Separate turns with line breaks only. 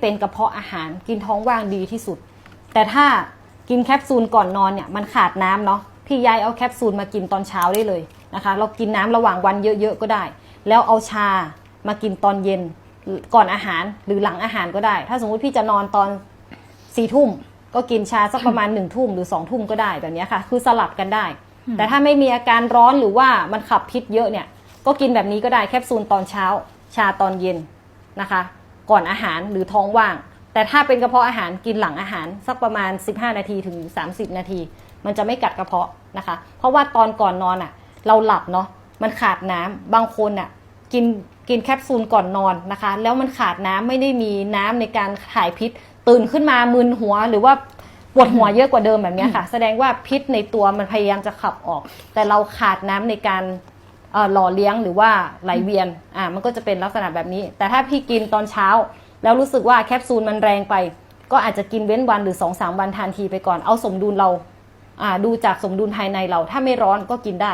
เป็นกระเพาะอาหารกินท้องว่างดีที่สุด แต่ถ้ากินแคปซูลก่อนนอนเนี่ยมันขาดน้ำเนาะพี่ยายเอาแคปซูลมากินตอนเช้าได้เลยนะคะ เรากินน้ำระหว่างวันเยอะๆก็ได้ แล้วเอาชามากินตอนเย็นก่อนอาหารหรือหลังอาหารก็ได้ ถ้าสมมุติพี่จะนอนตอนสี่ทุ่มก็กินชาสักประมาณหนึ่งทุ่มหรือสองทุ่มก็ได้แบบเนี้ยค่ะ คือสลับกันได้ แต่ถ้าไม่มีอาการร้อนหรือว่ามันขับพิษเยอะเนี่ย ก็กินแบบนี้ก็ได้แคปซูลตอนเช้า ชาตอนเย็นนะคะ ก่อนอาหารหรือท้องว่าง แต่ถ้าเป็นกระเพาะอาหารกินหลังอาหารสักประมาณ 15 นาทีถึง 30 นาที มันจะไม่กัดกระเพาะนะคะ เพราะว่าตอนก่อนนอนอะ เราหลับเนาะมันขาดน้ำบางคนอะกินกินแคปซูลก่อนนอนนะคะ แล้วมันขาดน้ำไม่ได้มีน้ำในการถ่ายพิษ ตื่นขึ้นมามึนหัวหรือว่าปวดหัวเยอะกว่าเดิมแบบเนี้ยค่ะ แสดงว่าพิษในตัวมันพยายามจะขับออก แต่เราขาดน้ำในการเอ่อ หล่อเลี้ยงหรือว่าไหลเวียนอ่ามันก็จะเป็นลักษณะแบบนี้ แต่ถ้าพี่กินตอนเช้า แล้วรู้สึกว่าแคปซูลมันแรงไป ก็อาจจะกินเว้นวันหรือ2อสวันทานทีไปก่อนเอาสมดุลเราอ่าดูจากสมดุลภายในเราถ้าไม่ร้อนก็กินได้